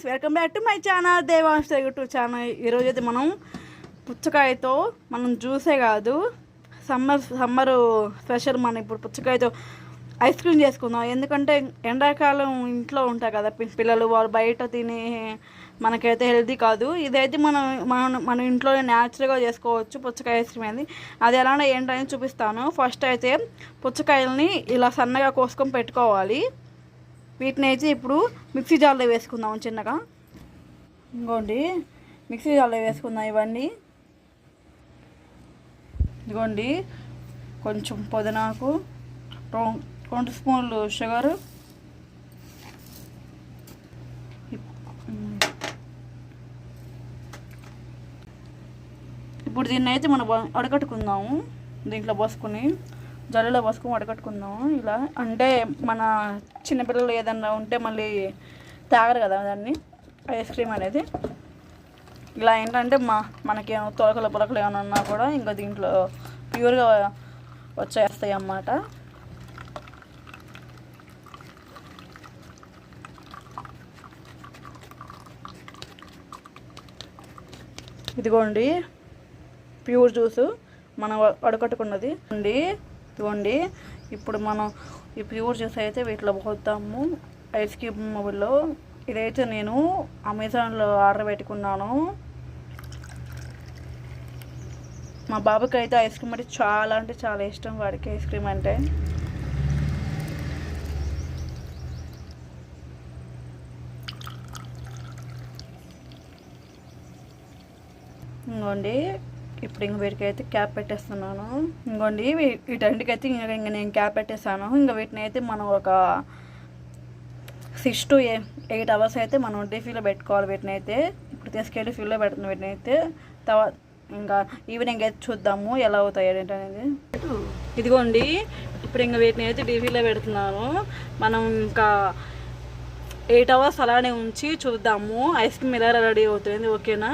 Friends welcome back to my channel Devansha YouTube channel. ఈరోజు అయితే మనం పుచ్చకాయతో మనం జ్యూసే కాదు సమ్మర్ సమ్మర్ స్పెషల్ మనం ఇప్పుడు పుచ్చకాయతో ఐస్ క్రీమ్ చేసుకుందాం. ఎందుకంటే ఎండాకాలం ఇంట్లో ఉంటాయి కదా పిల్లలు వాళ్ళు బయట తినే మనకైతే హెల్దీ కాదు. ఇదైతే మనం మనం మన ఇంట్లో న్యాచురల్గా చేసుకోవచ్చు పుచ్చకాయ ఐస్ క్రీమ్ అనేది. అది ఎలా ఏంటని చూపిస్తాను. ఫస్ట్ అయితే పుచ్చకాయలని ఇలా సన్నగా కోసుకొని పెట్టుకోవాలి. వీటిని అయితే ఇప్పుడు మిక్సీ జార్లో వేసుకుందాం చిన్నగా. ఇంకోండి మిక్సీ జార్లో వేసుకుందాం ఇవన్నీ. ఇదిగోండి కొంచెం పుదనాకు రెండు స్పూన్లు షుగర్. ఇప్పుడు దీన్ని అయితే మనం అడగట్టుకుందాము దీంట్లో పోసుకొని. జల్లులో పోసుకొని వడగట్టుకుందాం ఇలా. అంటే మన చిన్నపిల్లలు ఏదన్నా ఉంటే మళ్ళీ తాగరు కదా దాన్ని ఐస్ క్రీమ్ అనేది. ఇలా ఏంటంటే మా మనకి తొలకలు పొలకలు ఏమైనా ఉన్నా కూడా ఇంకా దీంట్లో ప్యూర్గా వచ్చేస్తాయి అన్నమాట ఇదిగోండి ప్యూర్ జ్యూస్. మనం వడకట్టుకున్నది. అండి ఇవ్వండి ఇప్పుడు మనం ఈ ప్యూర్ జ్యూస్ అయితే వీటిలో పోతాము ఐస్ క్రీమ్ మొబైల్లో. ఇదైతే నేను అమెజాన్లో ఆర్డర్ పెట్టుకున్నాను. మా బాబుకి అయితే ఐస్ క్రీమ్ అంటే చాలా అంటే చాలా ఇష్టం వాడికి ఐస్ క్రీమ్ అంటే. ఇంకోండి ఇప్పుడు ఇంక వీటికి అయితే క్యాప్ పెట్టేస్తున్నాను. ఇంకోండి వీటన్నిటికి అయితే ఇంకా ఇంక నేను క్యాప్ పెట్టేసాను ఇంకా వీటిని అయితే మనం ఒక సిక్స్ టు ఎయిట్ అవర్స్ అయితే మనం డీఫీలో పెట్టుకోవాలి వీటిని అయితే. ఇప్పుడు తీసుకెళ్ళి ఫీల్లో పెడుతున్నాం వీటిని అయితే. తర్వాత ఇంకా ఈవినింగ్ అయితే చూద్దాము ఎలా అవుతాయి ఏంటి అనేది. ఇదిగోండి ఇప్పుడు ఇంకా వీటిని అయితే డీఫీలో పెడుతున్నాను. మనం ఇంకా ఎయిట్ అవర్స్ అలానే ఉంచి చూద్దాము. ఐస్ క్రీమ్ ఎలా రెడీ అవుతుంది ఓకేనా?